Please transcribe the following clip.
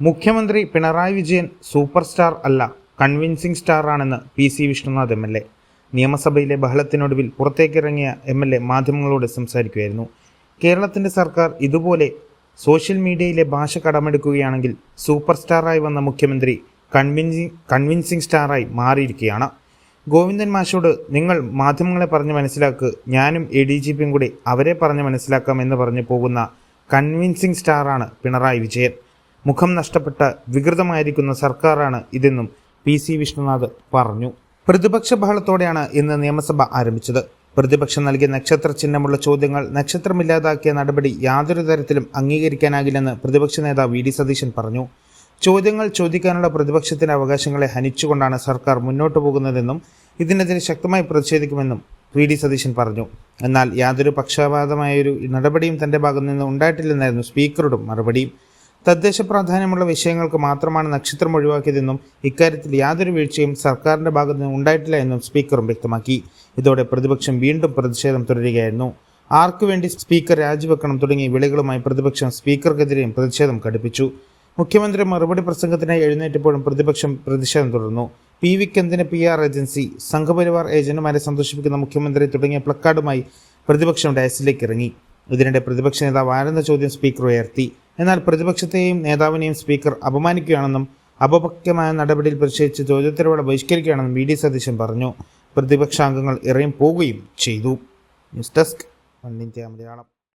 മുഖ്യമന്ത്രി Pinarayi Vijayan super star അല്ല convincing star ആണെന്ന് P C Vishnunath M L A. നിയമസഭയിലെ ബഹളത്തിനൊടുവിൽ പുറത്തേക്കിറങ്ങിയ എം എൽ എ മാധ്യമങ്ങളോട് സംസാരിക്കുകയായിരുന്നു. കേരളത്തിന്റെ സർക്കാർ ഇതുപോലെ സോഷ്യൽ മീഡിയയിലെ ഭാഷ കടമെടുക്കുകയാണെങ്കിൽ സൂപ്പർ സ്റ്റാറായി വന്ന മുഖ്യമന്ത്രി കൺവിൻസിംഗ് കൺവിൻസിംഗ് സ്റ്റാറായി മാറിയിരിക്കുകയാണ്. ഗോവിന്ദൻ മാഷോട് നിങ്ങൾ മാധ്യമങ്ങളെ പറഞ്ഞ് മനസ്സിലാക്ക് ഞാനും എ ഡി ജി പിയും കൂടി അവരെ പറഞ്ഞ് മനസ്സിലാക്കാം എന്ന് പറഞ്ഞു പോകുന്ന കൺവിൻസിംഗ് സ്റ്റാറാണ് പിണറായി വിജയൻ. മുഖം നഷ്ടപ്പെട്ട വികൃതമായിരിക്കുന്ന സർക്കാരാണ് ഇതെന്നും പി സി വിഷ്ണുനാഥ് പറഞ്ഞു. പ്രതിപക്ഷ ബഹളത്തോടെയാണ് ഇന്ന് നിയമസഭ ആരംഭിച്ചത്. പ്രതിപക്ഷം നൽകിയ നക്ഷത്ര ചിഹ്നമുള്ള ചോദ്യങ്ങൾ നക്ഷത്രമില്ലാതാക്കിയ നടപടി യാതൊരു തരത്തിലും അംഗീകരിക്കാനാകില്ലെന്ന് പ്രതിപക്ഷ നേതാവ് വി ഡി സതീശൻ പറഞ്ഞു. ചോദ്യങ്ങൾ ചോദിക്കാനുള്ള പ്രതിപക്ഷത്തിന്റെ അവകാശങ്ങളെ ഹനിച്ചുകൊണ്ടാണ് സർക്കാർ മുന്നോട്ടു പോകുന്നതെന്നും ഇതിനെതിരെ ശക്തമായി പ്രതിഷേധിക്കുമെന്നും വി ഡി സതീശൻ പറഞ്ഞു. എന്നാൽ യാതൊരു പക്ഷപാതമായൊരു നടപടിയും തന്റെ ഭാഗത്തു നിന്ന് ഉണ്ടായിട്ടില്ലെന്നായിരുന്നു സ്പീക്കറുടെ മറുപടിയും തദ്ദേശ പ്രാധാന്യമുള്ള വിഷയങ്ങൾക്ക് മാത്രമാണ് നക്ഷത്രം ഒഴിവാക്കിയതെന്നും ഇക്കാര്യത്തിൽ യാതൊരു വീഴ്ചയും സർക്കാരിന്റെ ഭാഗത്തു നിന്ന് ഉണ്ടായിട്ടില്ല എന്നും സ്പീക്കറും വ്യക്തമാക്കി. ഇതോടെ പ്രതിപക്ഷം വീണ്ടും പ്രതിഷേധം തുടരുകയായിരുന്നു. ആർക്കു വേണ്ടി സ്പീക്കർ രാജിവെക്കണം തുടങ്ങിയ വിളികളുമായി പ്രതിപക്ഷം സ്പീക്കർക്കെതിരെയും പ്രതിഷേധം ഘടിപ്പിച്ചു. മുഖ്യമന്ത്രി മറുപടി പ്രസംഗത്തിനായി എഴുന്നേറ്റപ്പോഴും പ്രതിപക്ഷം പ്രതിഷേധം തുടർന്നു. പി വിക്കെന്തിന് പി ആർ ഏജൻസി സംഘപരിവാർ ഏജന്റുമാരെ സന്തോഷിപ്പിക്കുന്ന മുഖ്യമന്ത്രി തുടങ്ങിയ പ്ലക്കാർഡുമായി പ്രതിപക്ഷം ഡയസിലേക്ക് ഇറങ്ങി. ഇതിനിടെ പ്രതിപക്ഷ നേതാവ് ആരെന്ന ചോദ്യം സ്പീക്കർ ഉയർത്തി. എന്നാൽ പ്രതിപക്ഷത്തെയും നേതാവിനെയും സ്പീക്കർ അപമാനിക്കുകയാണെന്നും അപപക്യമായ നടപടിയിൽ പ്രതിഷേധിച്ച് ചോദ്യോത്തരവേള ബഹിഷ്കരിക്കുകയാണെന്നും വി ഡി സതീശൻ പറഞ്ഞു. പ്രതിപക്ഷാംഗങ്ങൾ ഇറയും പോവുകയും ചെയ്തു. News desk one India Malayalam.